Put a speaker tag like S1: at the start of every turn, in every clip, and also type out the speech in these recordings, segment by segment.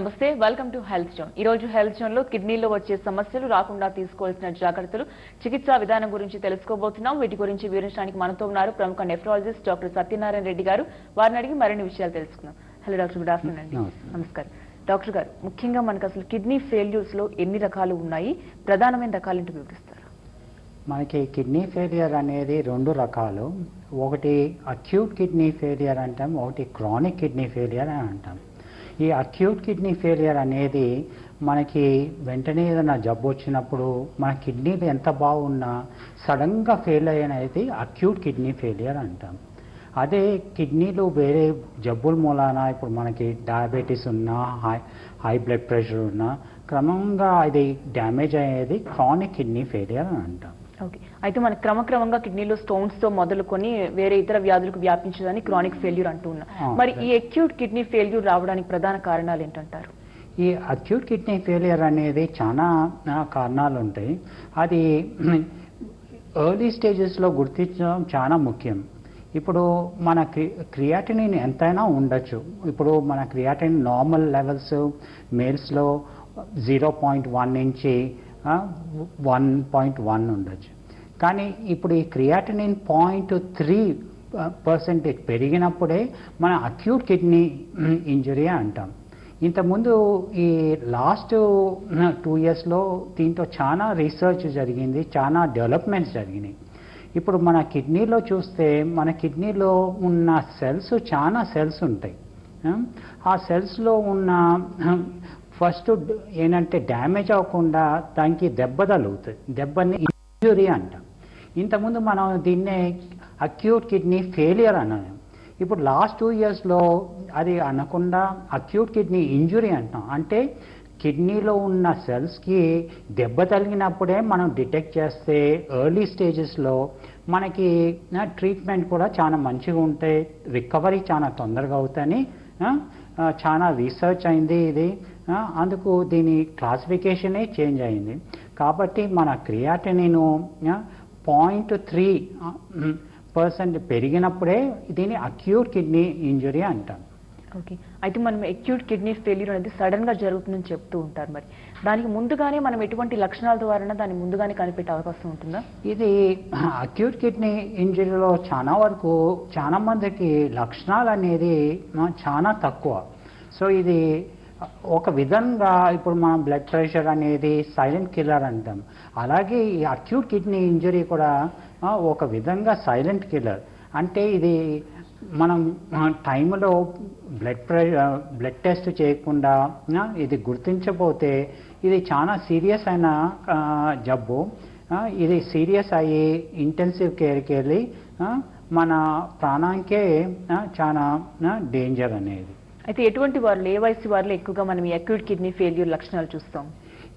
S1: నమస్తే welcome to health zone ఈ రోజు హెల్త్ జోన్లో కిడ్నీలో వచ్చే సమస్యలు రాకుండా తీసుకోవాల్సిన జాగ్రత్తలు చికిత్సా విధానం గురించి తెలుసుకోబోతున్నాం. వీటి గురించి వివరించడానికి మనతో ఉన్నారు ప్రముఖ నెఫ్రాలజిస్ట్ డాక్టర్ సత్యనారాయణ రెడ్డి గారు. వారిని అడిగి మరిన్ని విషయాలు తెలుసుకుందాం. హలో డాక్టర్ గుడ్ ఆఫ్టర్నూన్ అండి. నమస్కారం. డాక్టర్ గారు ముఖ్యంగా మనకు అసలు కిడ్నీ ఫెయిల్యూర్స్లో ఎన్ని రకాలు ఉన్నాయి? ప్రధానమైన రకాలేంటో వివరిస్తారు?
S2: మనకి కిడ్నీ ఫెయిలియర్ అనేది రెండు రకాలు. ఒకటి అక్యూట్ కిడ్నీ ఫెయిలియర్ అంటాం ఒకటి క్రానిక్ కిడ్నీ ఫెయిలియర్ అని అంటాం. ఈ అక్యూట్ కిడ్నీ ఫెయిలియర్ అనేది మనకి వెంటనే ఏదైనా జబ్బు వచ్చినప్పుడు మన కిడ్నీలు ఎంత బాగున్నా సడన్గా ఫెయిల్ అయ్యేది అక్యూట్ కిడ్నీ ఫెయిలియర్ అంటాం. అదే కిడ్నీలు వేరే జబ్బుల మూలాన ఇప్పుడు మనకి డయాబెటీస్ ఉన్నా హై హై బ్లడ్ ప్రెషర్ ఉన్నా క్రమంగా అది డ్యామేజ్ అయ్యేది క్రానిక్ కిడ్నీ ఫెయిలియర్ అని అంటాం.
S1: ఓకే. అయితే మన క్రమక్రమంగా కిడ్నీలో స్టోన్స్తో మొదలుకొని వేరే ఇతర వ్యాధులకు వ్యాపించదని క్రానిక్ ఫెయిల్యూర్ అంటూ ఉన్నాం.
S2: ఆ,
S1: మరి. ఈ అక్యూట్ కిడ్నీ ఫెయిల్యూర్ రావడానికి ప్రధాన కారణాలు ఏంటంటారు?
S2: ఈ అక్యూట్ కిడ్నీ ఫెయిలియర్ అనేది చాలా కారణాలు ఉంటాయి అది ఎర్లీ స్టేజెస్లో గుర్తించడం చాలా ముఖ్యం. ఇప్పుడు మన క్రి క్రియాటినిన్ ఎంతైనా ఉండొచ్చు. ఇప్పుడు మన క్రియాటిన్ నార్మల్ లెవెల్స్ మేల్స్లో జీరో పాయింట్ వన్ నుంచి వన్ పాయింట్ వన్ ఉండొచ్చు. కానీ ఇప్పుడు ఈ క్రియాటినిన్ పాయింట్ త్రీ పర్సెంటేజ్ పెరిగినప్పుడే మన అక్యూట్ కిడ్నీ ఇంజరీ అంటాం. ఇంతకుముందు ఈ లాస్ట్ టూ ఇయర్స్లో దీంట్లో చాలా రీసెర్చ్ జరిగింది చాలా డెవలప్మెంట్స్ జరిగినాయి. ఇప్పుడు మన కిడ్నీలో చూస్తే మన కిడ్నీలో ఉన్న సెల్స్ చాలా సెల్స్ ఉంటాయి. ఆ సెల్స్లో ఉన్న ఫస్ట్ ఏంటంటే డ్యామేజ్ అవ్వకుండా దానికి దెబ్బ తగులుతుంది. దెబ్బని ఇంజురీ అంటాం. ఇంతకుముందు మనం దీన్నే అక్యూట్ కిడ్నీ ఫెయిలియర్ అన్నాం. ఇప్పుడు లాస్ట్ టూ ఇయర్స్లో అది అనకుండా అక్యూట్ కిడ్నీ ఇంజురీ అంటాం అంటే కిడ్నీలో ఉన్న సెల్స్కి దెబ్బ తగిలినప్పుడే మనం డిటెక్ట్ చేస్తే ఎర్లీ స్టేజెస్లో మనకి ట్రీట్మెంట్ కూడా చాలా మంచిగా ఉంటాయి రికవరీ చాలా తొందరగా అవుతాయని చాలా రీసెర్చ్ అయింది ఇది. అందుకు దీని క్లాసిఫికేషనే చేంజ్ అయింది. కాబట్టి మన క్రియాటినిను పాయింట్ త్రీ పర్సెంట్ పెరిగినప్పుడే దీన్ని అక్యూట్ కిడ్నీ ఇంజురీ అంటాం.
S1: ఓకే. అయితే మనం అక్యూట్ కిడ్నీ ఫెయిల్యూర్ అనేది సడన్గా జరుగుతుందని చెప్తూ ఉంటారు మరి. దానికి ముందుగానే మనం ఎటువంటి లక్షణాల ద్వారా దాన్ని ముందుగానే కనిపెట్టే అవకాశం ఉంటుందా?
S2: ఇది అక్యూట్ కిడ్నీ ఇంజరీలో చాలా వరకు చాలా మందికి లక్షణాలు అనేది చాలా తక్కువ. సో ఇది ఒక విధంగా ఇప్పుడు మన బ్లడ్ ప్రెషర్ అనేది సైలెంట్ కిల్లర్ అంటాం. అలాగే ఈ అక్యూట్ కిడ్నీ ఇంజరీ కూడా ఒక విధంగా సైలెంట్ కిల్లర్ అంటే ఇది మనం టైంలో బ్లడ్ ప్రెషర్ బ్లడ్ టెస్ట్ చేయకుండా ఇది గుర్తించకపోతే ఇది చాలా సీరియస్ అయిన జబ్బు. ఇది సీరియస్ అయ్యి ఇంటెన్సివ్ కేర్కి వెళ్ళి మన ప్రాణానికే చాలా డేంజర్ అనేది.
S1: అయితే ఎటువంటి వారు ఏ వయసు వారిలో ఎక్కువగా మనం ఈ అక్యూట్ కిడ్నీ ఫెయిల్యూర్ లక్షణాలు చూస్తాం.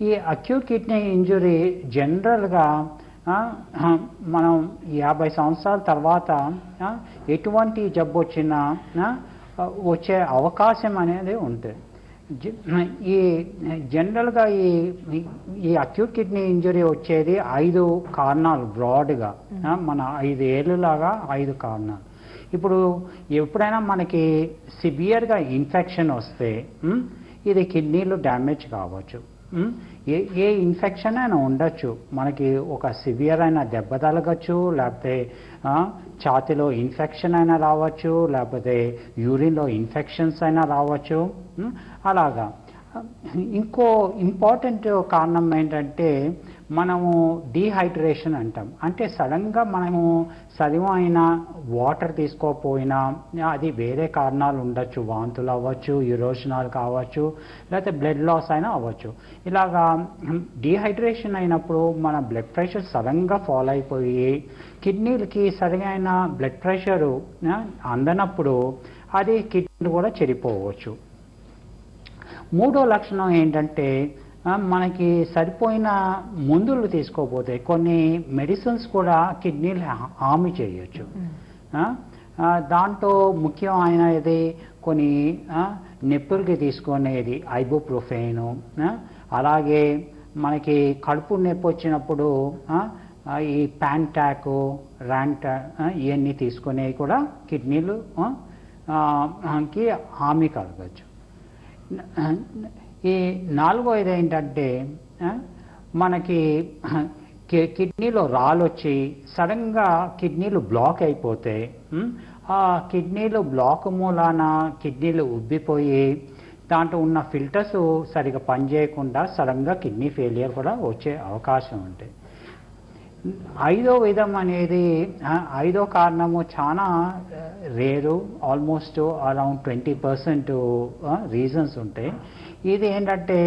S2: ఈ అక్యూట్ కిడ్నీ ఇంజురీ జనరల్గా మనం యాభై సంవత్సరాల తర్వాత ఎటువంటి జబ్బు వచ్చినా వచ్చే అవకాశం అనేది ఉంటుంది. ఈ జనరల్గా ఈ ఈ అక్యూట్ కిడ్నీ ఇంజురీ వచ్చేది ఐదు కారణాలు బ్రాడ్గా మన ఐదు ఏళ్ళలాగా ఐదు కారణాలు. ఇప్పుడు ఎప్పుడైనా మనకి సివియర్గా ఇన్ఫెక్షన్ వస్తే ఇది కిడ్నీలు డ్యామేజ్ కావచ్చు. ఏ ఏ ఇన్ఫెక్షన్ అయినా ఉండొచ్చు. మనకి ఒక సివియర్ అయిన దెబ్బ తగలగచ్చు లేకపోతే ఛాతిలో ఇన్ఫెక్షన్ అయినా రావచ్చు లేకపోతే యూరిన్లో ఇన్ఫెక్షన్స్ అయినా రావచ్చు. అలాగా. ఇంకో ఇంపార్టెంట్ కారణం ఏంటంటే మనము డీహైడ్రేషన్ అంటాం. అంటే సడన్గా మనము సరివైన వాటర్ తీసుకోకపోయినా అది వేరే కారణాలు ఉండొచ్చు. వాంతులు అవ్వచ్చు యురోషనాలు కావచ్చు లేకపోతే బ్లడ్ లాస్ అయినా అవ్వచ్చు. ఇలాగా డీహైడ్రేషన్ అయినప్పుడు మన బ్లడ్ ప్రెషర్ సడన్గా ఫాల్ అయిపోయి కిడ్నీలకి సరైన బ్లడ్ ప్రెషరు అందనప్పుడు అది కిడ్నీ కూడా చెడిపోవచ్చు. మూడో లక్షణం ఏంటంటే మనకి సరిపోయిన మందులు తీసుకోకపోతే కొన్ని మెడిసిన్స్ కూడా కిడ్నీలు హామీ చేయొచ్చు. దాంట్లో ముఖ్యమైనది కొన్ని ఆ, నొప్పులకి తీసుకునేది ఐబోప్రోఫెయిన్ అలాగే మనకి కడుపు నొప్పి వచ్చినప్పుడు ఈ ప్యాంటాకు ర్యాంటా ఇవన్నీ తీసుకునేవి కూడా కిడ్నీలు కి హామీ కలగచ్చు. ఈ నాలుగోది ఏంటంటే మనకి కిడ్నీలో రాలొచ్చి సడన్గా కిడ్నీలు బ్లాక్ అయిపోతే ఆ కిడ్నీలు బ్లాక్ మూలాన కిడ్నీలు ఉబ్బిపోయి దాంట్లో ఉన్న ఫిల్టర్స్ సరిగా పనిచేయకుండా సడన్గా కిడ్నీ ఫెయిలియర్ కూడా వచ్చే అవకాశం ఉంటుంది ఐదో విధం అనేది ఐదో కారణము చాలా rare almost around twenty percent reasons ఉంటాయి ఇది ఏంటంటే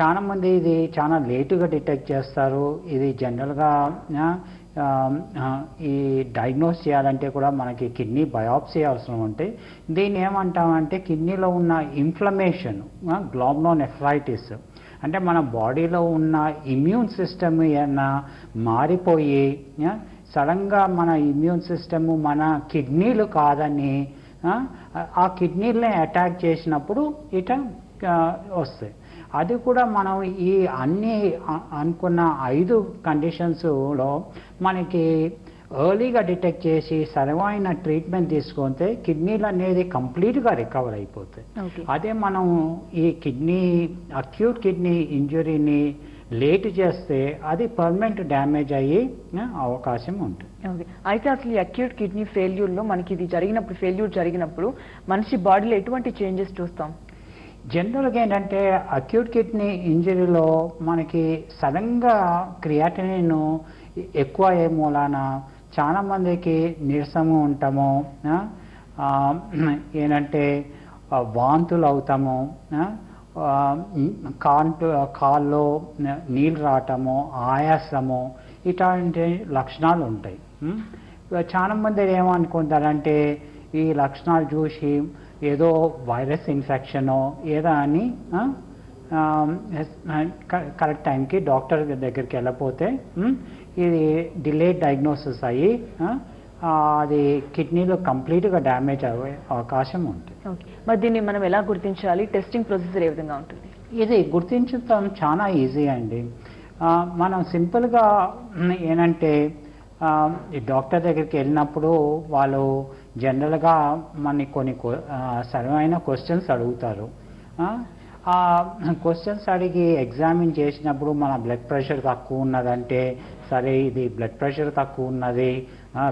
S2: చాలామంది ఇది చాలా లేటుగా డిటెక్ట్ చేస్తారు. ఇది జనరల్గా ఈ డయాగ్నోస్ చేయాలంటే కూడా మనకి కిడ్నీ బయాప్సీ అవసరం ఉంటాయి దీన్ని ఏమంటామంటే కిడ్నీలో ఉన్న ఇన్ఫ్లమేషన్ గ్లోబ్నోనెఫ్రైటిస్. అంటే మన బాడీలో ఉన్న ఇమ్యూన్ సిస్టమ్ ఏమన్నా మారిపోయి సడన్గా మన ఇమ్యూన్ సిస్టమ్ మన కిడ్నీలు కాదని ఆ, కిడ్నీలని అటాక్ చేసినప్పుడు ఇట వస్తాయి. అది కూడా మనం ఈ అన్ని అనుకున్న ఐదు కండిషన్స్లో మనకి ఎర్లీగా డిటెక్ట్ చేసి సరైన ట్రీట్మెంట్ తీసుకుంటే కిడ్నీలు అనేది కంప్లీట్గా రికవర్ అయిపోతాయి. అదే మనం ఈ కిడ్నీ అక్యూట్ కిడ్నీ ఇంజురీని లేట్ చేస్తే అది పర్మనెంట్ డ్యామేజ్ అయ్యి అవకాశం ఉంటుంది.
S1: ఓకే అయితే అసలు ఈ అక్యూట్ కిడ్నీ ఫెయిల్యూర్లో మనకి ఇది జరిగినప్పుడు ఫెయిల్యూర్ జరిగినప్పుడు మనిషి బాడీలో ఎటువంటి చేంజెస్ చూస్తాం?
S2: జనరల్గా ఏంటంటే అక్యూట్ కిడ్నీ ఇంజరీలో మనకి సడన్గా క్రియాటినిన్ ఎక్కువ అయ్యే మూలాన చాలా మందికి నీరసము ఉంటాము ఏంటంటే వాంతులు అవుతాము కాంటు కాల్లో నీళ్ళు రావటము ఆయాసము ఇట్లాంటి లక్షణాలు ఉంటాయి. చాలామంది చాలా మంది ఏమనుకుంటారంటే ఈ లక్షణాలు చూసి ఏదో వైరస్ ఇన్ఫెక్షనో ఏదో అని కరెక్ట్ టైంకి డాక్టర్ దగ్గరికి వెళ్ళపోతే ఇది డిలే డయాగ్నోసిస్ అయ్యి అది కిడ్నీలో కంప్లీట్గా డ్యామేజ్ అయ్యే అవకాశం ఉంటుంది.
S1: ఓకే మరి దీన్ని మనం ఎలా గుర్తించాలి? టెస్టింగ్ ప్రొసీజర్ ఏ విధంగా ఉంటుంది?
S2: ఇది గుర్తించడం చాలా ఈజీ అండి. మనం సింపుల్గా ఏంటంటే డాక్టర్ దగ్గరికి వెళ్ళినప్పుడు వాళ్ళు జనరల్గా మనకి కొన్ని సరైన క్వశ్చన్స్ అడుగుతారు. క్వశ్చన్స్ అడిగి ఎగ్జామిన్ చేసినప్పుడు మన బ్లడ్ ప్రెషర్ తక్కువ ఉన్నదంటే సరే ఇది బ్లడ్ ప్రెషర్ తక్కువ ఉన్నది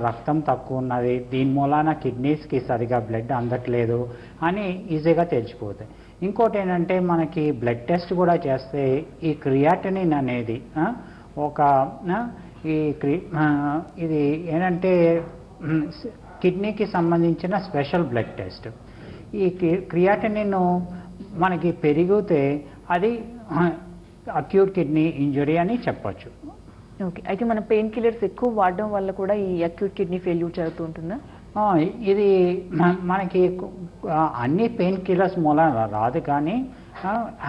S2: రక్తం తక్కువ ఉన్నది దీని మూలాన కిడ్నీస్కి సరిగా బ్లడ్ అందట్లేదు అని ఈజీగా తెలిసిపోతాయి. ఇంకోటి ఏంటంటే మనకి బ్లడ్ టెస్ట్ కూడా చేస్తే ఈ క్రియాటనిన్ అనేది ఒక ఈ క్రి ఇది ఏంటంటే కిడ్నీకి సంబంధించిన స్పెషల్ బ్లడ్ టెస్ట్ ఈ క్రియాటనిన్ మనకి పెరిగితే అది అక్యూట్ కిడ్నీ ఇంజురీ అని చెప్పొచ్చు.
S1: ఓకే. అయితే మనం పెయిన్ కిల్లర్స్ ఎక్కువ వాడడం వల్ల కూడా ఈ అక్యూట్ కిడ్నీ ఫెయిల్యూర్ జరుగుతూ ఉంటుందా?
S2: ఇది మనకి అన్ని పెయిన్ కిల్లర్స్ మూలన రాదు కానీ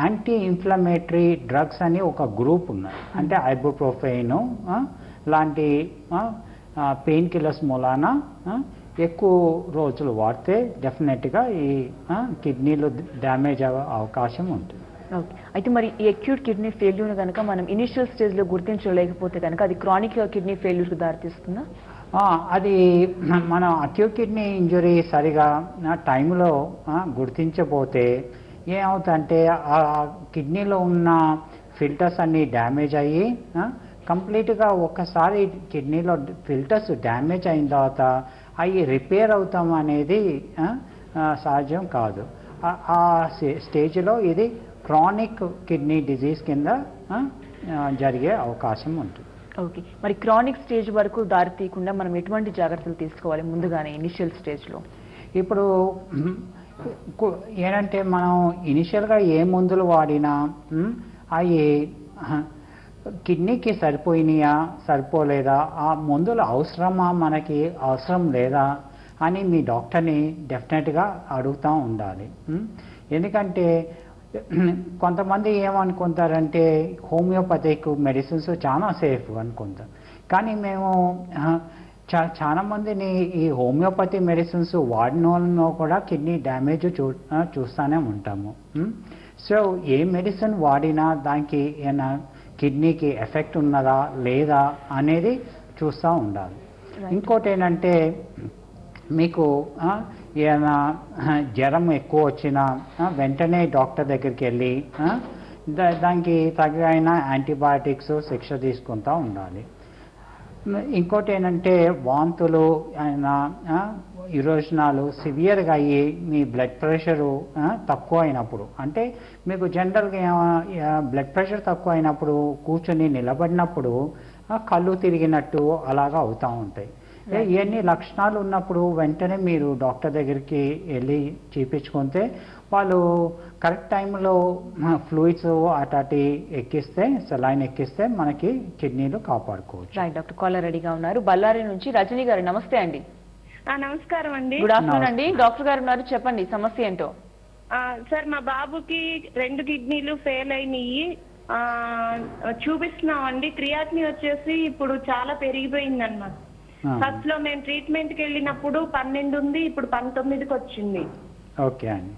S2: యాంటీ ఇన్ఫ్లమేటరీ డ్రగ్స్ అని ఒక గ్రూప్ ఉన్నాయి అంటే ఐబుప్రోఫెయిన్ లాంటి పెయిన్ కిల్లర్స్ మూలాన ఎక్కువ రోజులు వాడితే డెఫినెట్గా ఈ కిడ్నీలో డ్యామేజ్ అవ్వే అవకాశం ఉంటుంది.
S1: ఓకే అయితే మరి ఈ అక్యూట్ కిడ్నీ ఫెయిల్యూర్ కనుక మనం ఇనిషియల్ స్టేజ్లో గుర్తించలేకపోతే కనుక అది క్రానిక్ కిడ్నీ ఫెయిల్యూర్కి దారితీస్తుందా?
S2: అది మనం అక్యూట్ కిడ్నీ ఇంజురీ సరిగా టైంలో ఆ, గుర్తించకపోతే ఏమవుతుందంటే ఆ కిడ్నీలో ఉన్న ఫిల్టర్స్ అన్నీ డ్యామేజ్ అయ్యి కంప్లీట్గా ఒక్కసారి కిడ్నీలో ఫిల్టర్స్ డ్యామేజ్ అయిన తర్వాత అవి రిపేర్ అవుతాం అనేది సాధ్యం సహజం కాదు. ఆ- ఆ స్టే- స్టేజ్లో ఇది క్రానిక్ కిడ్నీ డిజీజ్ కింద జరిగే అవకాశం ఉంటుంది.
S1: ఓకే. మరి క్రానిక్ స్టేజ్ వరకు దారి తీయకుండా మనం ఎటువంటి జాగ్రత్తలు తీసుకోవాలి ముందుగానే ఇనిషియల్ స్టేజ్లో?
S2: ఇప్పుడు ఏంటంటే మనం ఇనిషియల్గా ఏ మందులు వాడినా అవి కిడ్నీకి సరిపోయినాయా సరిపోలేదా ఆ మందులు అవసరమా మనకి అవసరం లేదా అని మీ డాక్టర్ని డెఫినెట్గా అడుగుతూ ఉండాలి. ఎందుకంటే కొంతమంది ఏమనుకుంటారంటే హోమియోపతిక్ మెడిసిన్స్ చాలా సేఫ్ అనుకుంటారు కానీ మేము చా చాలా మందిని ఈ హోమియోపతి మెడిసిన్స్ వాడిన వాళ్ళలో కూడా కిడ్నీ డ్యామేజ్ చూ చూస్తూనే ఉంటాము? సో ఏ మెడిసిన్ వాడినా దానికి ఏమైనా కిడ్నీకి ఎఫెక్ట్ ఉన్నదా లేదా అనేది చూస్తూ ఉండాలి. ఇంకోటి ఏంటంటే మీకు ఏమైనా ఏదైనా జ్వరం ఎక్కువ వచ్చినా వెంటనే డాక్టర్ దగ్గరికి వెళ్ళి దా- దానికి తగిన యాంటీబయాటిక్స్ శిక్ష తీసుకుంటూ ఉండాలి. ఇంకోటి ఏంటంటే వాంతులు అయినా ఇరోజనాలు సివియర్గా అయ్యి మీ బ్లడ్ ప్రెషరు తక్కువ అయినప్పుడు అంటే మీకు జనరల్గా బ్లడ్ ప్రెషర్ తక్కువ అయినప్పుడు కూర్చొని నిలబడినప్పుడు కళ్ళు తిరిగినట్టు అలాగా అవుతూ ఉంటాయి. ఇవన్నీ లక్షణాలు ఉన్నప్పుడు వెంటనే మీరు డాక్టర్ దగ్గరికి వెళ్ళి చూపించుకుంటే వాళ్ళు కరెక్ట్ టైంలో ఫ్లూయిడ్స్ అటాటి ఎక్కిస్తే సెలైన్ ఎక్కిస్తే మనకి కిడ్నీలు కాపాడుకోవచ్చు.
S1: రైట్ డాక్టర్ కాలర్ రెడీగా ఉన్నారు. బళ్ళారి నుంచి రజనీ గారు నమస్తే అండి.
S3: ఆ, నమస్కారం అండి.
S1: గుడ్ ఆఫ్టర్నూన్ అండి. డాక్టర్ గారు ఉన్నారు చెప్పండి సమస్య ఏంటో?
S3: ఆ, సార్ మా బాబుకి రెండు కిడ్నీలు ఫెయిల్ అయినాయి. ఆ, చూపిస్తున్నామండి. క్రియాటిని వచ్చేసి ఇప్పుడు చాలా పెరిగిపోయింది అనమాట ఫస్ట్లో మేము ట్రీట్మెంట్కి వెళ్ళినప్పుడు పన్నెండు ఉంది ఇప్పుడు పంతొమ్మిదికి వచ్చింది.
S2: ఓకే అండి.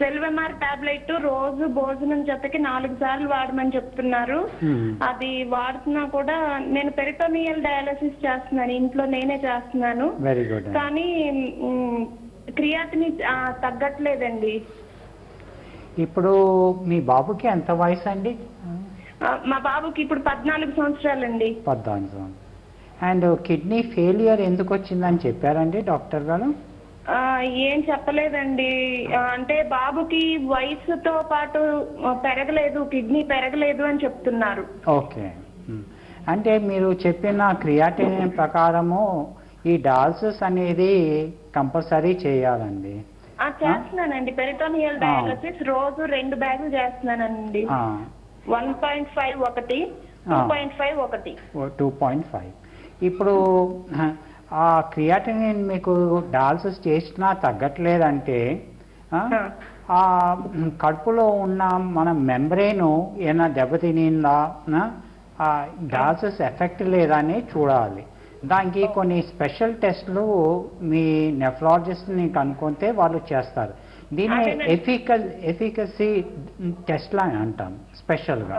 S3: సెల్వెమార్ టాబ్లెట్ రోజు భోజనం జతకి నాలుగు సార్లు వాడమని చెప్తున్నారు. అది వాడుతున్నా కూడా నేను పెరిటోనియల్ డయాలసిస్ చేస్తున్నాను ఇంట్లో నేనే చేస్తున్నాను.
S2: వెరీ గుడ్ అండి
S3: కానీ క్రియాటిని తగ్గట్లేదండి.
S2: ఇప్పుడు మీ బాబుకి ఎంత వయసు అండి?
S3: మా బాబుకి ఇప్పుడు పద్నాలుగు సంవత్సరాలండి.
S2: పద్నాలుగు సంవత్సరాలు. అండ్ కిడ్నీ ఫెయిలియర్ ఎందుకు వచ్చిందని చెప్పారండి డాక్టర్ గారు?
S3: ఆ, ఏం చెప్పలేదండి. అంటే బాబుకి వయసుతో పాటు పెరగలేదు కిడ్నీ పెరగలేదు అని చెప్తున్నారు.
S2: ఓకే. అంటే మీరు చెప్పిన క్రియాటిన్ ప్రకారము ఈ డాల్సెస్ అనేది కంపల్సరీ చేయాలండి.
S3: చేస్తున్నానండి. పెరిటోనియల్. డయాలసిస్ రోజు రెండు బ్యాగులు చేస్తున్నానండి. వన్ పాయింట్ ఫైవ్ ఒకటి టూ. పాయింట్ ఫైవ్ ఒకటి.
S2: Two point five. ఇప్పుడు ఆ క్రియాటినిన్ మీకు డాల్సెస్ చేసినా తగ్గట్లేదంటే ఆ, కడుపులో ఉన్న మన మెంబ్రెయిన్ ఏమైనా దెబ్బతినిందా? డాల్సెస్ ఎఫెక్ట్ లేదా అని చూడాలి. దానికి కొన్ని స్పెషల్ టెస్ట్లు మీ నెఫ్రాలజిస్ట్ని కనుక్కుంటే వాళ్ళు చేస్తారు. దీన్ని. ఎఫికల్ ఎఫికసీ టెస్ట్లు అని అంటాం స్పెషల్గా.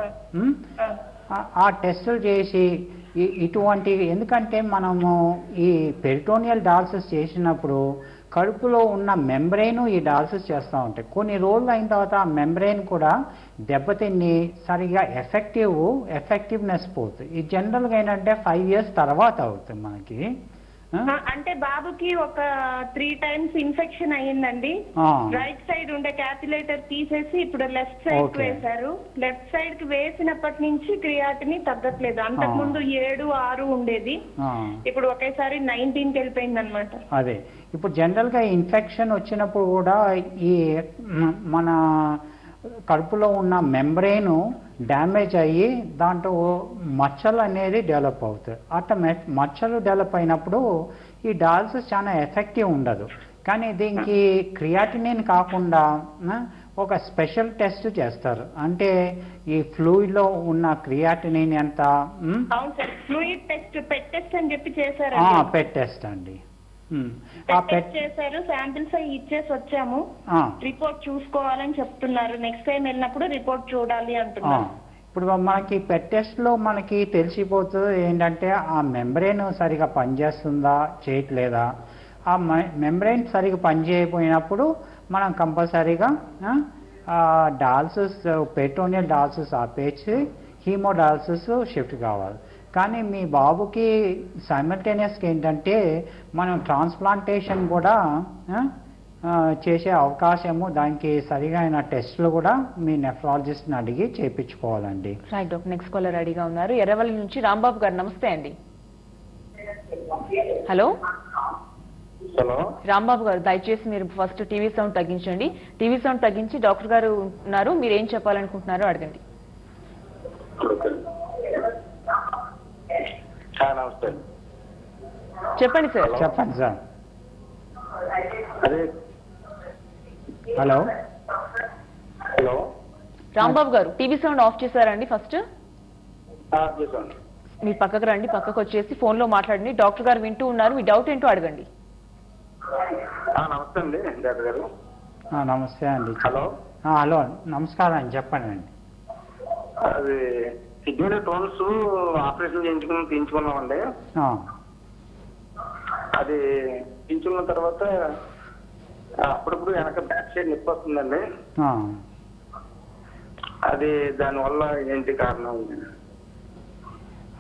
S3: ఆ
S2: టెస్టులు చేసి ఇటువంటివి. ఇటువంటి ఎందుకంటే మనము ఈ పెరిటోనియల్ డాల్సెస్ చేసినప్పుడు కడుపులో ఉన్న మెంబ్రెయిన్ ఈ డాల్సెస్ చేస్తూ ఉంటాయి. కొన్ని రోజులు అయిన తర్వాత ఆ మెంబ్రెయిన్ కూడా దెబ్బతిని సరిగా ఎఫెక్టివ్ ఎఫెక్టివ్నెస్ పోతుంది. ఈ జనరల్గా ఏంటంటే ఫైవ్ ఇయర్స్ తర్వాత అవుతుంది మనకి.
S3: అంటే బాబుకి ఒక త్రీ టైమ్స్ ఇన్ఫెక్షన్ అయ్యిందండి. రైట్ సైడ్ ఉండే క్యాపిలేటర్ తీసేసి ఇప్పుడు లెఫ్ట్ సైడ్. వేశారు లెఫ్ట్ సైడ్కి వేసినప్పటి నుంచి క్రియాటిని తగ్గట్లేదు అంతకు. ముందు ఏడు ఆరు ఉండేది. ఇప్పుడు ఒకేసారి నైన్టీన్కి వెళ్ళిపోయింది అనమాట
S2: అదే ఇప్పుడు జనరల్గా ఇన్ఫెక్షన్ వచ్చినప్పుడు కూడా ఈ మన కడుపులో ఉన్న మెంబ్రెయిన్ డ్యామేజ్ అయ్యి దాంట్లో మచ్చలు అనేది డెవలప్ అవుతాయి. అట్లా మచ్చలు డెవలప్ అయినప్పుడు ఈ డాల్సెస్ చాలా ఎఫెక్టివ్ ఉండదు. కానీ దీనికి క్రియాటినిన్ కాకుండా ఒక స్పెషల్ టెస్ట్ చేస్తారు. అంటే ఈ ఫ్లూయిడ్లో ఉన్న క్రియాటినిన్ ఎంత
S3: ఫ్లూయిడ్ పెట్ టెస్ట్ అని చెప్పి
S2: ఆ,
S3: చేశారండి
S2: పెట్ టెస్ట్ అండి.
S3: టెస్ట్ చేశారు శాంపిల్స్ అవి ఇచ్చేసి వచ్చాము. రిపోర్ట్ చూసుకోవాలని చెప్తున్నారు. నెక్స్ట్ టైం వెళ్ళినప్పుడు రిపోర్ట్ చూడాలి అంటున్నారు.
S2: ఇప్పుడు మనకి పెట్ టెస్ట్లో మనకి తెలిసిపోతుంది ఏంటంటే ఆ మెంబ్రెయిన్ సరిగా పనిచేస్తుందా చేయట్లేదా? ఆ మెంబ్రెయిన్ సరిగా పనిచేయకపోయినప్పుడు మనం కంపల్సరీగా డాల్సెస్ పెట్రోనియల్ డాల్సెస్ ఆపేసి హీమోడాల్సెస్ షిఫ్ట్ కావాలి. కానీ మీ బాబుకి సైమల్టేనియస్గా ఏంటంటే మనం ట్రాన్స్ప్లాంటేషన్ కూడా చేసే అవకాశము దానికి సరిగా అయిన టెస్టులు కూడా మీ నెఫ్రాలజిస్ట్ని అడిగి చేయించుకోవాలండి
S1: రైట్ డాక్టర్ నెక్స్ట్ కాలర్ రెడీగా ఉన్నారు. ఎర్రవల్లి నుంచి రాంబాబు గారు నమస్తే అండి. హలో
S4: హలో
S1: రాంబాబు గారు దయచేసి మీరు ఫస్ట్ టీవీ సౌండ్ తగ్గించండి. టీవీ సౌండ్ తగ్గించి డాక్టర్ గారు ఉన్నారు. మీరు ఏం చెప్పాలనుకుంటున్నారో అడగండి.
S4: నమస్తే.
S1: చెప్పండి సార్.
S2: చెప్పండి సార్.
S4: అదే.
S2: Hello.
S4: Hello.
S1: Rambabu garu TV sound off చేశారండి ఫస్ట్? మీరు పక్కకు రండి పక్కకు వచ్చేసి ఫోన్లో మాట్లాడండి. డాక్టర్ గారు వింటూ ఉన్నారు మీ డౌట్ ఏంటో అడగండి.
S4: ఆ, నమస్తే అండి డాక్టర్ గారు.
S2: ఆ, నమస్తే అండి.
S4: హలో.
S2: ఆ, హలో నమస్కారం అండి చెప్పండి అండి.
S4: అది. కిడ్నీ టోన్స్ ఆపరేషన్ చేయించుకుని తీయించుకున్నామండి. అది ఇంచున్న తర్వాత అప్పుడప్పుడు వెనక బ్యాక్ సైడ్ నొప్పి వస్తుందండి. అది దానివల్ల ఏంటి కారణం?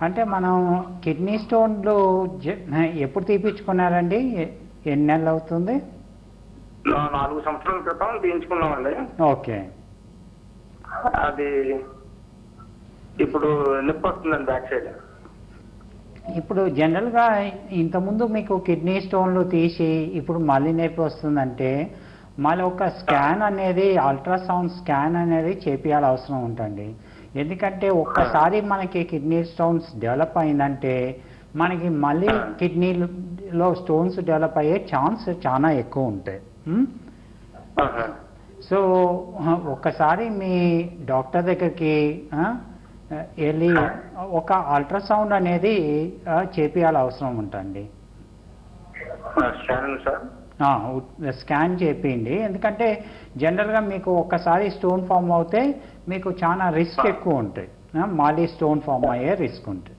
S2: అంటే మనం కిడ్నీ స్టోన్లు ఎప్పుడు తీపించుకున్నారండి ఎన్ని నెలలు అవుతుంది?
S4: నాలుగు సంవత్సరాల క్రితం తీయించుకున్నామండి.
S2: ఓకే.
S4: అది ఇప్పుడు నొప్పి వస్తుందండి బ్యాక్ సైడ్
S2: ఇప్పుడు జనరల్గా ఇంతకుముందు మీకు కిడ్నీ స్టోన్లు తీసి ఇప్పుడు మళ్ళీ నొప్పి వస్తుందంటే మళ్ళీ ఒక స్కాన్ అనేది అల్ట్రాసౌండ్ స్కాన్ అనేది చేపియాలి అవసరం ఉంటుంది ఎందుకంటే ఒక్కసారి మనకి కిడ్నీ స్టోన్స్ డెవలప్ అయిందంటే మనకి మళ్ళీ కిడ్నీలో స్టోన్స్ డెవలప్ అయ్యే ఛాన్స్ చాలా ఎక్కువ ఉంటాయి. సో ఆ, ఒక్కసారి మీ డాక్టర్ దగ్గరికి వెళ్ళి ఒక అల్ట్రాసౌండ్ అనేది చేపియాలి అవసరం ఉంటుంది స్కాన్ చేపియండి. ఎందుకంటే జనరల్గా మీకు ఒక్కసారి స్టోన్ ఫామ్ అవుతే మీకు చాలా రిస్క్ ఎక్కువ ఉంటాయి ఆ, మళ్ళీ స్టోన్ ఫామ్ అయ్యే రిస్క్ ఉంటుంది?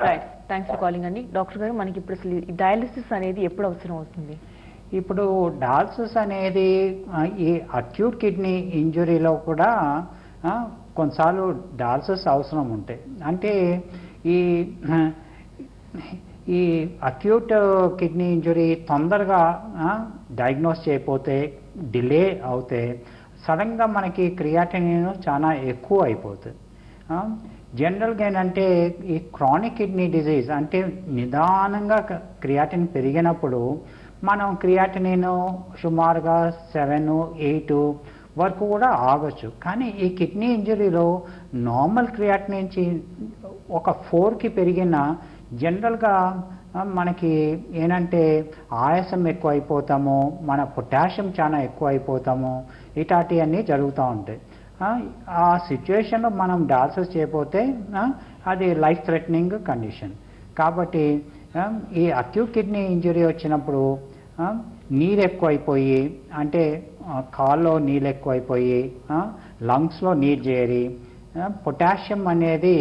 S1: రైట్ థ్యాంక్స్ ఫర్ కాలింగ్ అండి డాక్టర్ గారు మనకి ఇప్పుడు అసలు ఈ డయాలిసిస్ అనేది ఎప్పుడు అవసరం అవుతుంది?
S2: ఇప్పుడు డాల్సిస్ అనేది ఈ అక్యూట్ కిడ్నీ ఇంజురీలో కూడా ఆ, కొన్నిసార్లు డాల్సిస్ అవసరం ఉంటాయి అంటే ఈ ఈ అక్యూట్ కిడ్నీ ఇంజురీ తొందరగా డయాగ్నోస్ చేయకపోతే డిలే అవుతే సడన్గా మనకి క్రియాటినిన్ చాలా ఎక్కువ అయిపోతుంది. జనరల్గా ఏంటంటే ఈ క్రానిక్ కిడ్నీ డిజీజ్ అంటే నిదానంగా క్రియాటిన్ పెరిగినప్పుడు మనం క్రియాటినిన్ సుమారుగా సెవెన్ ఎయిట్ వరకు కూడా ఆగచ్చు. కానీ ఈ కిడ్నీ ఇంజరీలో నార్మల్ క్రియాటిన్ నుంచి ఒక ఫోర్కి పెరిగిన జనరల్గా మనకి ఏంటంటే ఆయాసం ఎక్కువ అయిపోతాము మన పొటాషియం చాలా ఎక్కువ అయిపోతాము ఇటాటివన్నీ జరుగుతూ ఉంటాయి. ఆ, సిచ్యువేషన్లో మనం డాల్సెస్ చేయకపోతే అది లైఫ్ థ్రెటనింగ్ కండిషన్. కాబట్టి ఈ అక్యూట్ కిడ్నీ ఇంజరీ వచ్చినప్పుడు నీరు ఎక్కువైపోయి అంటే కాల్లో నీళ్ళు ఎక్కువైపోయి లంగ్స్లో నీరు చేరి పొటాషియం అనేది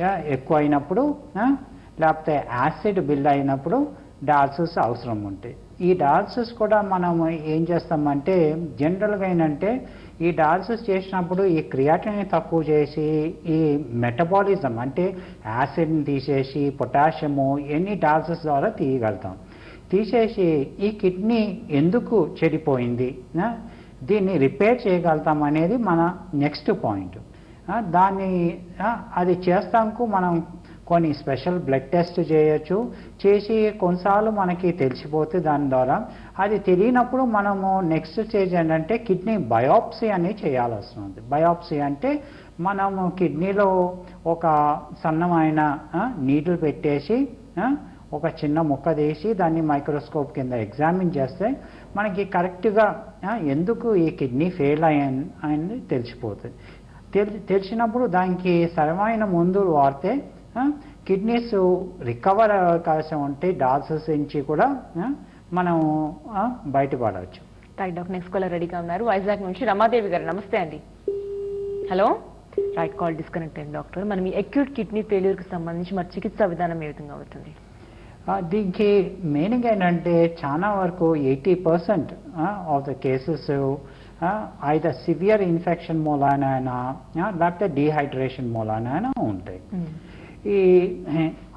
S2: ఎక్కువైనప్పుడు ఎక్కువ అయినప్పుడు లేకపోతే యాసిడ్ బిల్డ్ అయినప్పుడు డాల్సెస్ అవసరం ఉంటాయి ఈ డాల్సెస్ కూడా మనం ఏం చేస్తామంటే జనరల్గా ఏంటంటే ఈ డాల్సెస్ చేసినప్పుడు ఈ క్రియాటిని తక్కువ చేసి ఈ మెటబాలిజం అంటే యాసిడ్ని తీసేసి పొటాషియము ఎన్ని డాల్సెస్ ద్వారా తీయగలుగుతాం. తీసేసి ఈ కిడ్నీ ఎందుకు చెడిపోయింది? దీన్ని రిపేర్ చేయగలుగుతాం అనేది మన నెక్స్ట్ పాయింట్. దాన్ని అది చేస్తాంకు మనం కొన్ని స్పెషల్ బ్లడ్ టెస్ట్ చేయొచ్చు. చేసి కొన్నిసార్లు మనకి తెలిసిపోతే దాని ద్వారా అది తెలియనప్పుడు మనము నెక్స్ట్ స్టేజ్ ఏంటంటే కిడ్నీ బయాప్సీ అని చేయాల్సి ఉంది బయాప్సీ అంటే మనము కిడ్నీలో ఒక సన్నమైన నీటిలు పెట్టేసి ఒక చిన్న ముక్క తీసి దాన్ని మైక్రోస్కోప్ కింద ఎగ్జామిన్ చేస్తే మనకి కరెక్ట్గా ఎందుకు ఈ కిడ్నీ ఫెయిల్ అయ్యాను అని తెలిసిపోతుంది. తెలి తెలిసినప్పుడు దానికి సరైన మందులు వాడితే కిడ్నీస్ రికవర్ అవకాశం ఉంటే డాల్సెస్ నుంచి కూడా మనం బయటపడవచ్చు.
S1: రైట్ డాక్టర్ నెక్స్ట్ కాలర్ రెడీగా ఉన్నారు. వైజాగ్ నుంచి రమాదేవి గారు నమస్తే అండి. హలో రైట్ కాల్ డిస్కనెక్ట్ అయింది డాక్టర్ మనం ఈ అక్యూట్ కిడ్నీ ఫెయిల్యూర్కి సంబంధించి మరి చికిత్సా విధానం ఏ విధంగా అవుతుంది?
S2: దీనికి మెయిన్గా ఏంటంటే చాలా వరకు eighty percent of the cases అయితే సివియర్ ఇన్ఫెక్షన్ మూలానైనా లేకపోతే డీహైడ్రేషన్ మూలానైనా ఉంటాయి. ఈ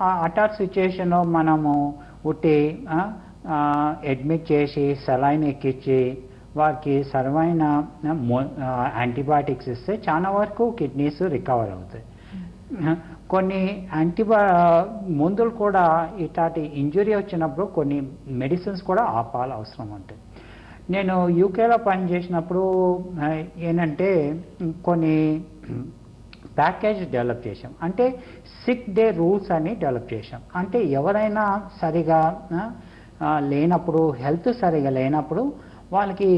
S2: ఆ అటాక్ సిచ్యుయేషన్లో మనము ఉట్టి అడ్మిట్ చేసి సెలైన్ ఎక్కించి వారికి సరైన యాంటీబయాటిక్స్ ఇస్తే చాలా వరకు కిడ్నీస్ రికవర్ అవుతాయి. కొన్ని యాంటీబా మందులు కూడా ఇట్లాంటి ఇంజురీ వచ్చినప్పుడు కొన్ని మెడిసిన్స్ కూడా ఆపాలి అవసరం ఉంటుంది నేను యూకేలో పనిచేసినప్పుడు ఏంటంటే కొన్ని ప్యాకేజ్ డెవలప్ చేశాం. అంటే సిక్ డే రూల్స్ అని డెవలప్ చేశాం. అంటే ఎవరైనా సరిగా లేనప్పుడు హెల్త్ సరిగా లేనప్పుడు వాళ్ళకి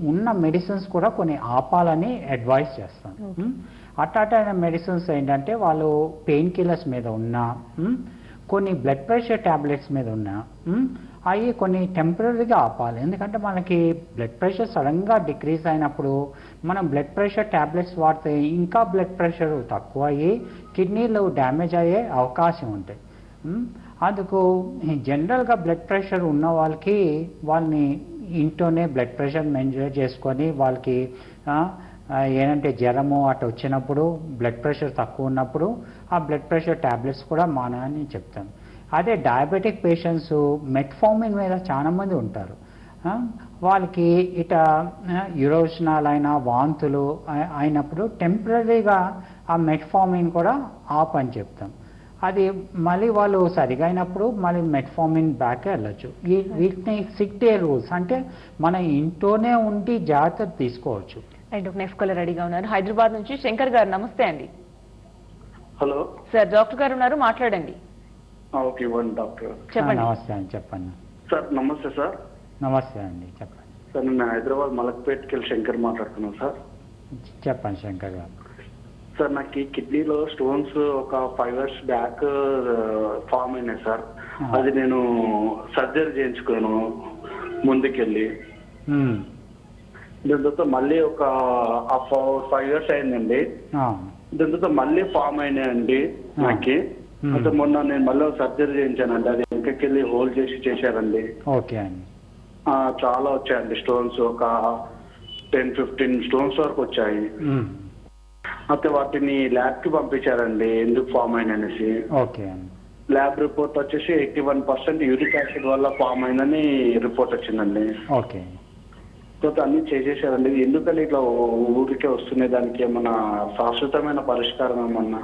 S2: ఉన్న మెడిసిన్స్ కూడా కొన్ని ఆపాలని అడ్వైస్ చేస్తాం ఉం? అట్టాటైన మెడిసిన్స్ ఏంటంటే వాళ్ళు పెయిన్ కిల్లర్స్ మీద ఉన్నా కొన్ని బ్లడ్ ప్రెషర్ ట్యాబ్లెట్స్ మీద ఉన్నా అవి కొన్ని టెంపరీగా ఆపాలి ఎందుకంటే మనకి బ్లడ్ ప్రెషర్ సడన్గా డిక్రీజ్ అయినప్పుడు మనం బ్లడ్ ప్రెషర్ ట్యాబ్లెట్స్ వాడితే ఇంకా బ్లడ్ ప్రెషర్ తక్కువ అయ్యి కిడ్నీలు డ్యామేజ్ అయ్యే అవకాశం ఉంటాయి అందుకు జనరల్గా బ్లడ్ ప్రెషర్ ఉన్న వాళ్ళకి వాళ్ళని ఇంట్లోనే బ్లడ్ ప్రెషర్ మెజర్ చేసుకొని వాళ్ళకి ఏంటంటే జ్వరము అటు వచ్చినప్పుడు బ్లడ్ ప్రెషర్ తక్కువ ఉన్నప్పుడు ఆ బ్లడ్ ప్రెషర్ ట్యాబ్లెట్స్ కూడా మానని చెప్తాం. అదే డయాబెటిక్ పేషెంట్స్ మెట్ఫార్మిన్ మీద చాలామంది ఉంటారు. వాళ్ళకి ఇట యురోజనాలైన వాంతులు అయినప్పుడు టెంపరీగా ఆ మెట్ఫార్మిన్ కూడా ఆప్ అని చెప్తాం. అది మళ్ళీ వాళ్ళు సరిగా అయినప్పుడు మళ్ళీ మెట్ఫార్మిన్ బ్యాక్ వెళ్ళొచ్చు. ఈ వీటిని సిక్ డే రూల్స్ అంటే మన ఇంట్లోనే ఉండి జాగ్రత్త తీసుకోవచ్చు.
S1: అండ్ నెక్స్ట్ కాలర్ రెడీగా ఉన్నారు. హైదరాబాద్ నుంచి శంకర్ గారు నమస్తే అండి.
S4: హలో.
S1: సార్ డాక్టర్ గారు ఉన్నారు మాట్లాడండి.
S4: ఓకే ఇవ్వండి డాక్టర్.
S1: చెప్పండి.
S2: నమస్తే అండి చెప్పండి.
S4: సార్ నమస్తే సార్.
S2: నమస్తే అండి చెప్పండి.
S4: సార్ నేను హైదరాబాద్ మలక్పేట్కి వెళ్ళి శంకర్ మాట్లాడుతున్నాను సార్.
S2: చెప్పండి శంకర్ గారు.
S4: సార్ నాకు ఈ కిడ్నీలో స్టోన్స్ ఒక ఫైవ్ ఇయర్స్ బ్యాక్ ఫామ్ అయినాయి సార్. అది నేను సర్జరీ చేయించుకున్నాను ముందుకెళ్ళి. తర్వాత మళ్ళీ ఒక ఫైవ్ ఇయర్స్ అయిందండి. తర్వాత మళ్ళీ ఫామ్ అయినాయండి. నాకు. అయితే మొన్న నేను మళ్ళీ సర్జరీ చేయించానండి. అది వెనకకెళ్ళి హోల్ చేసి చేశారండి.
S2: ఓకే అండి.
S4: చాలా వచ్చాయండి స్టోన్స్ ఒక టెన్ ఫిఫ్టీన్ స్టోన్స్ వరకు వచ్చాయి. అయితే వాటిని ల్యాబ్కి పంపించారండి. ఎందుకు ఫామ్ అయిననేసి
S2: ఓకే
S4: ల్యాబ్ రిపోర్ట్ వచ్చేసి eighty one percent uric acid వల్ల ఫామ్ అయిందని రిపోర్ట్ వచ్చిందండి.
S2: ఓకే.
S4: తర్వాత అన్ని చేసేసారండి ఎందుకని ఇట్లా ఊరికే వస్తున్నాయి దానికి ఏమన్నా శాశ్వతమైన పరిష్కారం ఏమన్నా?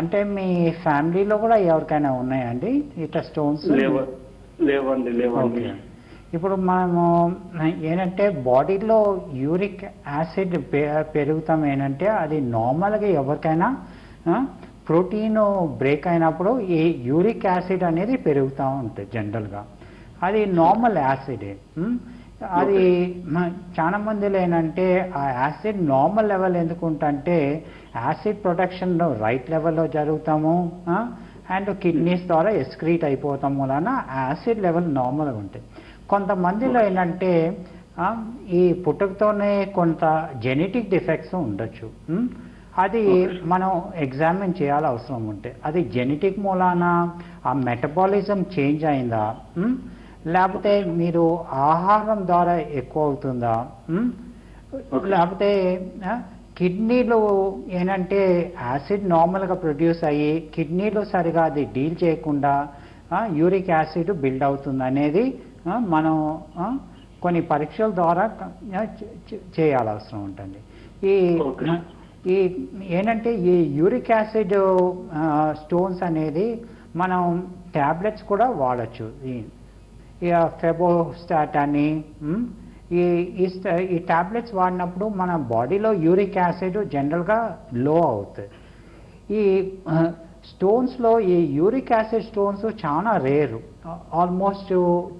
S2: అంటే మీ ఫ్యామిలీలో కూడా ఎవరికైనా ఉన్నాయండి? ఇట్లా స్టోన్స్?
S4: లేవ లేవండి లేవండి.
S2: ఇప్పుడు మనము ఏంటంటే బాడీలో యూరిక్ యాసిడ్ పెరుగుతాం ఏంటంటే అది నార్మల్గా ఎవరికైనా ప్రోటీన్ బ్రేక్ అయినప్పుడు ఈ యూరిక్ యాసిడ్ అనేది పెరుగుతూ ఉంటుంది జనరల్గా. అది నార్మల్ యాసిడే. అది చాలా మందిలో ఏంటంటే ఆ యాసిడ్ నార్మల్ లెవెల్ ఎందుకు ఉంటుందంటే యాసిడ్ ప్రొటెక్షన్ రైట్ లెవెల్లో జరుగుతాము అండ్ కిడ్నీస్ ద్వారా ఎస్క్రీట్ అయిపోతాం వలన యాసిడ్ లెవెల్ నార్మల్గా ఉంటాయి. కొంతమందిలో ఏంటంటే ఈ పుట్టుకతోనే కొంత జెనెటిక్ డిఫెక్ట్స్ ఉండొచ్చు అది మనం ఎగ్జామిన్ చేయాలి అవసరం ఉంటే. అది జెనెటిక్ మూలాన? ఆ మెటబాలిజం చేంజ్ అయిందా? లేకపోతే మీరు ఆహారం ద్వారా ఎక్కువ అవుతుందా? లేకపోతే కిడ్నీలో ఏంటంటే యాసిడ్ నార్మల్గా ప్రొడ్యూస్ అయ్యి కిడ్నీలో సరిగా అది డీల్ చేయకుండా యూరిక్ యాసిడ్ బిల్డ్ అవుతుంది అనేది మనం కొన్ని పరీక్షల ద్వారా చేయాల్సిన అవసరం ఉంటుంది. ఈ ఈ ఏంటంటే ఈ యూరిక్ యాసిడ్ స్టోన్స్ అనేది మనం ట్యాబ్లెట్స్ కూడా వాడచ్చు. ఈ ఫెబోస్టాట్ అని ఈ ఈ sta- ఈ టాబ్లెట్స్ వాడినప్పుడు మన బాడీలో యూరిక్ యాసిడ్ జనరల్గా లో అవుతుంది ఈ స్టోన్స్లో ఈ యూరిక్ యాసిడ్ స్టోన్స్ చాలా rare. Almost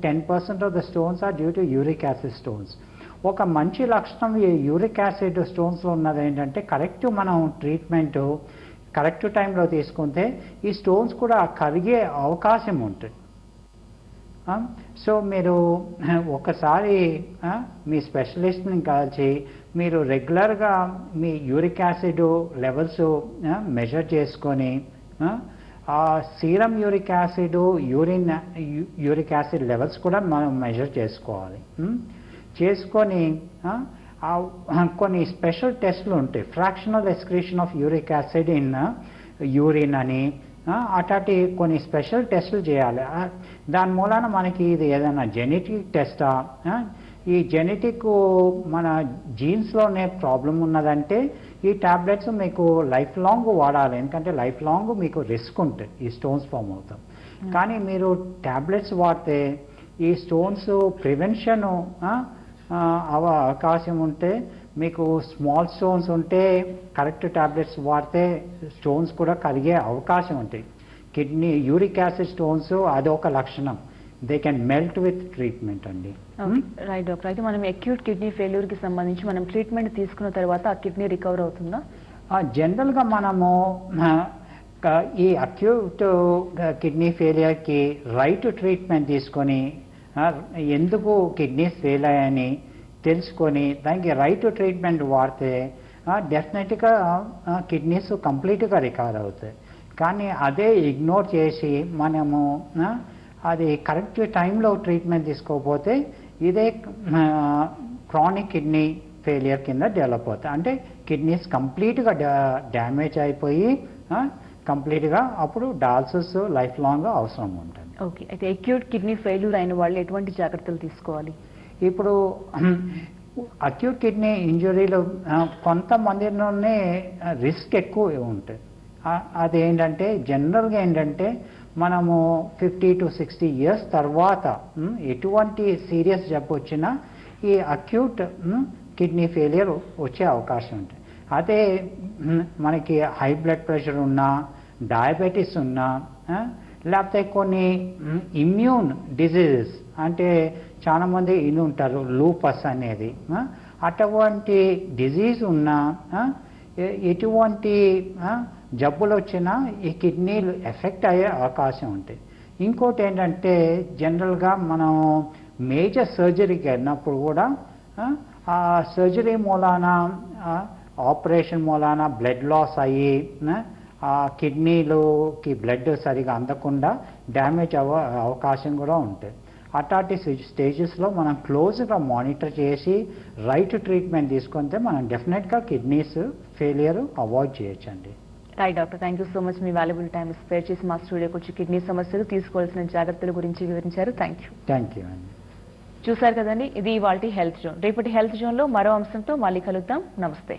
S2: ten percent of the stones are due to uric acid stones. ఒక మంచి లక్షణం ఈ యూరిక్ యాసిడ్ స్టోన్స్లో ఉన్నది ఏంటంటే కరెక్ట్ మనం ట్రీట్మెంట్ కరెక్ట్ టైంలో తీసుకుంటే ఈ స్టోన్స్ కూడా కరిగే అవకాశం ఉంటుంది. సో మీరు ఒకసారి మీ స్పెషలిస్ట్ని కలిసి మీరు రెగ్యులర్గా మీ యూరిక్ యాసిడ్ లెవెల్స్ మెజర్ చేసుకొని ఆ, serum uric acid urine uric acid levels కూడా మనం మెజర్ చేసుకోవాలి. చేసుకొని కొన్ని స్పెషల్ టెస్ట్లు ఉంటాయి. Fractional excretion of uric acid in urine అని అట్లాంటి కొన్ని స్పెషల్ టెస్టులు చేయాలి. దాని మూలాన మనకి ఇది ఏదైనా జెనెటిక్ టెస్టా? ఈ జెనెటిక్ మన జీన్స్లోనే ప్రాబ్లం ఉన్నదంటే ఈ టాబ్లెట్స్ మీకు లైఫ్ లాంగ్ వాడాలి. ఎందుకంటే లైఫ్ లాంగ్ మీకు రిస్క్ ఉంటుంది. ఈ స్టోన్స్ ఫామ్ అవుతాం. కానీ మీరు టాబ్లెట్స్ వాడితే ఈ స్టోన్స్ ప్రివెన్షన్ అవ అవకాశం ఉంటే మీకు స్మాల్ స్టోన్స్ ఉంటే కరెక్ట్ టాబ్లెట్స్ వాడితే స్టోన్స్ కూడా కరిగే అవకాశం ఉంటాయి కిడ్నీ యూరిక్ యాసిడ్ స్టోన్స్ అదొక లక్షణం. They can melt with treatment అండి.
S1: రైట్ డాక్టర్ అయితే మనం అక్యూట్ కిడ్నీ ఫెయిల్యూర్కి సంబంధించి మనం ట్రీట్మెంట్ తీసుకున్న తర్వాత ఆ కిడ్నీ రికవర్ అవుతుందా?
S2: జనరల్గా మనము ఈ అక్యూట్ కిడ్నీ ఫెయిలియర్కి రైట్ ట్రీట్మెంట్ తీసుకొని ఎందుకు కిడ్నీస్ ఫెయిల్ అయ్యాయని తెలుసుకొని దానికి రైట్ ట్రీట్మెంట్ వాడితే డెఫినెట్గా కిడ్నీస్ కంప్లీట్గా రికవర్ అవుతాయి. కానీ అదే ఇగ్నోర్ చేసి మనము అది కరెక్ట్ టైంలో ట్రీట్మెంట్ తీసుకోకపోతే ఇదే క్రానిక్ కిడ్నీ ఫెయిలియర్ కింద డెవలప్ అవుతాయి. అంటే కిడ్నీస్ కంప్లీట్గా డ్యామేజ్ అయిపోయి కంప్లీట్గా అప్పుడు డాల్సెస్ లైఫ్ లాంగ్ అవసరం ఉంటుంది.
S1: ఓకే అయితే అక్యూట్ కిడ్నీ ఫెయిల్యూర్ అయిన వాళ్ళు ఎటువంటి జాగ్రత్తలు తీసుకోవాలి?
S2: ఇప్పుడు అక్యూట్ కిడ్నీ ఇంజురీలో కొంతమందిలోనే రిస్క్ ఎక్కువ ఉంటుంది. అదేంటంటే జనరల్గా ఏంటంటే మనము ఫిఫ్టీ టు సిక్స్టీ ఇయర్స్ తర్వాత ఎటువంటి సీరియస్ జబ్బు వచ్చినా ఈ అక్యూట్ కిడ్నీ ఫెయిలియర్ వచ్చే అవకాశం ఉంటుంది. అదే మనకి హై బ్లడ్ ప్రెషర్ ఉన్నా డయాబెటీస్ ఉన్నా లేకపోతే కొన్ని ఇమ్యూన్ డిజీజెస్ అంటే చాలామంది ఇన్ని ఉంటారు లూపస్ అనేది. అటువంటి డిజీజ్ ఉన్నా ఎటువంటి జబ్బులు వచ్చినా ఈ కిడ్నీలు ఎఫెక్ట్ అయ్యే అవకాశం ఉంటుంది ఇంకోటి ఏంటంటే జనరల్గా మనం మేజర్ సర్జరీకి వెళ్ళినప్పుడు కూడా ఆ, సర్జరీ మూలాన ఆపరేషన్ మూలాన బ్లడ్ లాస్ అయ్యి ఆ, కిడ్నీలోకి బ్లడ్ సరిగా అందకుండా డ్యామేజ్ అవ అవకాశం కూడా ఉంటుంది అట్లాంటి స్టేజెస్లో మనం క్లోజ్గా మానిటర్ చేసి రైట్ ట్రీట్మెంట్ తీసుకుంటే మనం డెఫినెట్గా కిడ్నీస్ ఫెయిలియర్ అవాయిడ్ చేయొచ్చండి.
S1: Right doctor thank you so much me valuable time spare చేసి మా స్టూడియోకి వచ్చి కిడ్నీ సమస్యలు తీసుకోవాల్సిన జాగ్రత్తల గురించి వివరించారు. థ్యాంక్ యూ
S2: థ్యాంక్ యూ అండి
S1: చూశారు కదండి ఇది ఇవాళ హెల్త్ జోన్ రేపటి హెల్త్ జోన్లో మరో అంశంతో మళ్ళీ కలుద్దాం. నమస్తే.